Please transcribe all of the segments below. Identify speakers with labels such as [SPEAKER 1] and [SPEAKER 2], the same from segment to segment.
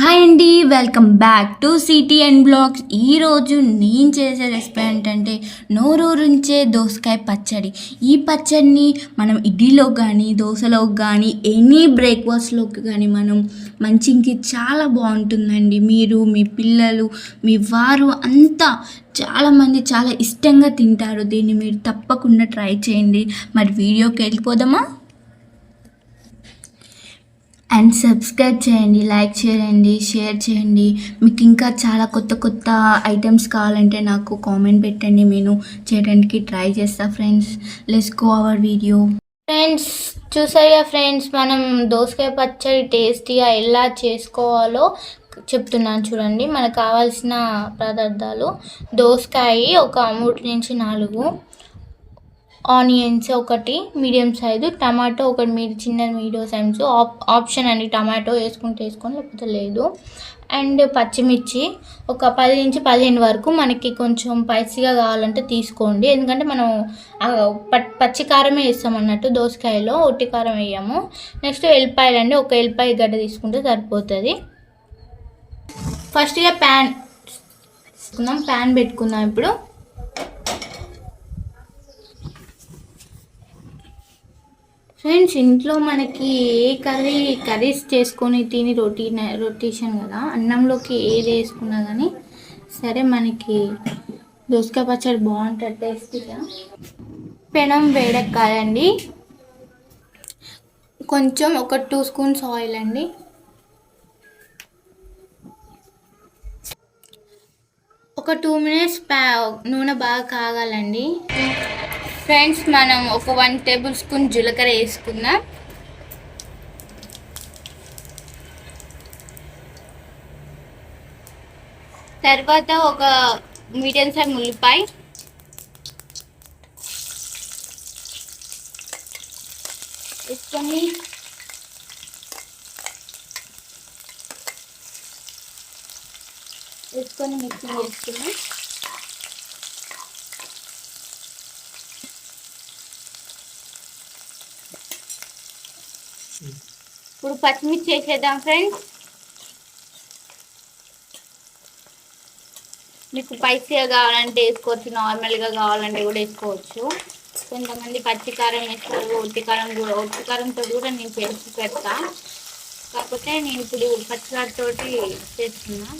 [SPEAKER 1] Hi అండి welcome back to city and blogs ఈరోజు నేను చేసే రెసిపీ ఏంటంటే నోరూరుంచే దోసకాయ పచ్చడి. ఈ పచ్చడిని మనం ఇడ్లీలో కానీ దోశలో కానీ ఎనీ బ్రేక్ఫాస్ట్లోకి కానీ మనం మంచికి చాలా బాగుంటుందండి. మీరు మీ పిల్లలు మీ వారు అంతా చాలామంది చాలా ఇష్టంగా తింటారు. దీన్ని మీరు తప్పకుండా ట్రై చేయండి. మరి వీడియోకి వెళ్ళిపోదామా? అండ్ సబ్స్క్రైబ్ చేయండి లైక్ చేయండి షేర్ చేయండి. మీకు ఇంకా చాలా కొత్త కొత్త ఐటమ్స్ కావాలంటే నాకు కామెంట్ పెట్టండి. నేను చేయడానికి ట్రై చేస్తా friends let's go our video friends చూసారుగా ఫ్రెండ్స్ మనం దోసకాయ పచ్చడి టేస్టీగా ఎలా చేసుకోవాలో చెప్తున్నాను చూడండి. మనకు కావాల్సిన పదార్థాలు. దోసకాయ ఒక మూడు నుంచి నాలుగు. ఆనియన్స్ ఒకటి మీడియం సైజు టమాటో ఒకటి మీరు చిన్న మీడియం సైజు ఆప్ ఆప్షన్ అండి టమాటో వేసుకుంటే వేసుకొని లేకపోతే లేదు. అండ్ పచ్చిమిర్చి ఒక పది నుంచి పదిహేను వరకు మనకి కొంచెం స్పైసీగా కావాలంటే తీసుకోండి. ఎందుకంటే మనం ప- పచ్చి కారమే వేస్తాం అన్నట్టు దోసకాయలో ఒట్టి కారం వేయము. నెక్స్ట్ ఎల్లిపాయలు అండి ఒక ఎల్లిపాయ గడ్డ తీసుకుంటే సరిపోతుంది. ఫస్ట్గా ప్యాన్ తీసుకుందాం ప్యాన్ పెట్టుకుందాం ఇప్పుడు. ఫ్రెండ్స్ ఇంట్లో మనకి ఏ కర్రీ కర్రీస్ చేసుకొని తిని రొటీ రొటేషన్ కదా? అన్నంలోకి ఏది వేసుకున్నా కానీ సరే మనకి దోసకాయ పచ్చడి బాగుంటుంది టేస్టీగా. పెనం వేడెక్కాలండి కొంచెం ఒక టూ స్పూన్స్ ఆయిల్ అండి. ఒక టూ మినిట్స్ ప్యా నూనె బాగా కాగాలండి. ఫ్రెండ్స్ మనం ఒక వన్ టేబుల్ స్పూన్ జీలకర్ర వేసుకుందాం. తర్వాత ఒక మీడియం సైజ్ ఉల్లిపాయ. వేసుకొని వేసుకొని మిక్సింగ్ చేసుకున్నాం ఇప్పుడు పచ్చిమిర్చి వేసేద్దాం ఫ్రెండ్స్. మీకు స్పైసీగా కావాలంటే వేసుకోవచ్చు నార్మల్గా కావాలంటే కూడా వేసుకోవచ్చు. కొంతమంది పచ్చికారం వేసుకోరు వేస్తారు కారం కూడా ఒట్టి కారంతో కూడా నేను చేసి పెడతా. కాకపోతే నేను ఇప్పుడు పచ్చికారంతో చేస్తున్నా.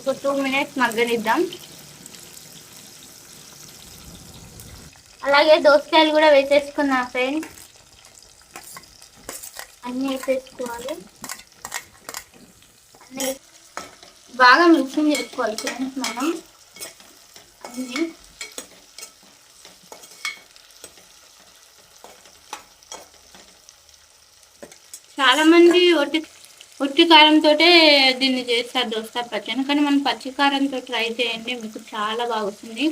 [SPEAKER 1] ఒక టూ మినిట్స్ మగ్గనిద్దాం. అలాగే దోసకాయలు కూడా వేసేసుకున్నా ఫ్రెండ్స్. అన్నీ వేసేసుకోవాలి. అన్నీ బాగా మిక్సింగ్ చేసుకోవాలి ఫ్రెండ్స్ మనం. అన్నీ. చాలా మంది ఒట్టి ఉట్టి కారంతో దీన్ని చేస్తారు దోశ పచ్చని కానీ మనం పచ్చికారంతో ట్రై చేయండి మీకు చాలా బాగుంటుంది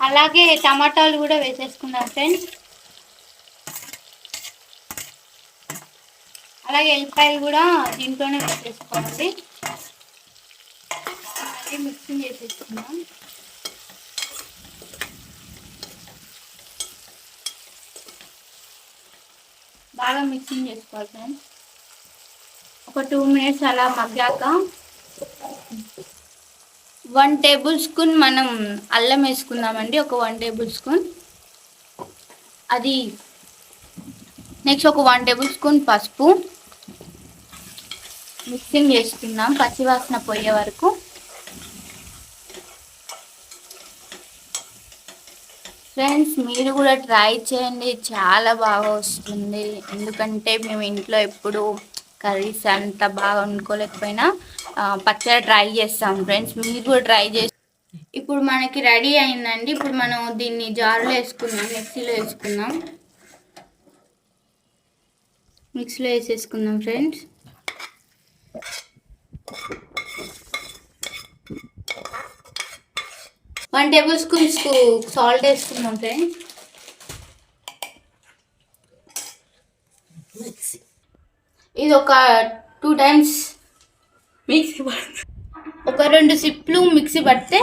[SPEAKER 1] అలాగే టమాటాలు కూడా వేసేసుకున్నాం ఫ్రెండ్స్. అలాగే ఎల్లిపాయలు కూడా దీంట్లోనే వేసేసుకోవాలి. అలాగే మిక్సింగ్ చేసేసుకుందాం. బాగా మిక్సింగ్ చేసుకోవాలి ఫ్రెండ్స్. ఒక టూ మినిట్స్ అలా మగ్గాక వన్ టేబుల్ స్పూన్ మనం అల్లం వేసుకుందామండి. ఒక వన్ టేబుల్ స్పూన్. అది నెక్స్ట్ ఒక వన్ టేబుల్ స్పూన్ పసుపు. మిక్సింగ్ చేసుకుందాం పచ్చివాసన పోయే వరకు. ఫ్రెండ్స్ మీరు కూడా ట్రై చేయండి. చాలా బాగా వస్తుంది. ఎందుకంటే మేము ఇంట్లో ఎప్పుడు కర్రీస్ అంత బాగా వండుకోలేకపోయినా పచ్చడి ట్రై చేస్తాం. ఫ్రెండ్స్ మీరు కూడా ట్రై చేసి ఇప్పుడు మనకి రెడీ అయిందండి. ఇప్పుడు మనం దీన్ని జారులో వేసుకుందాం. మిక్సీలో వేసుకుందాం. మిక్సీలో వేసేసుకుందాం friends one tablespoons salt వేసుకున్నాం ఫ్రెండ్
[SPEAKER 2] మిక్సీ
[SPEAKER 1] ఇది ఒక టూ టైమ్స్
[SPEAKER 2] మిక్సీ
[SPEAKER 1] ఒక రెండు సిప్లు మిక్సీ పడితే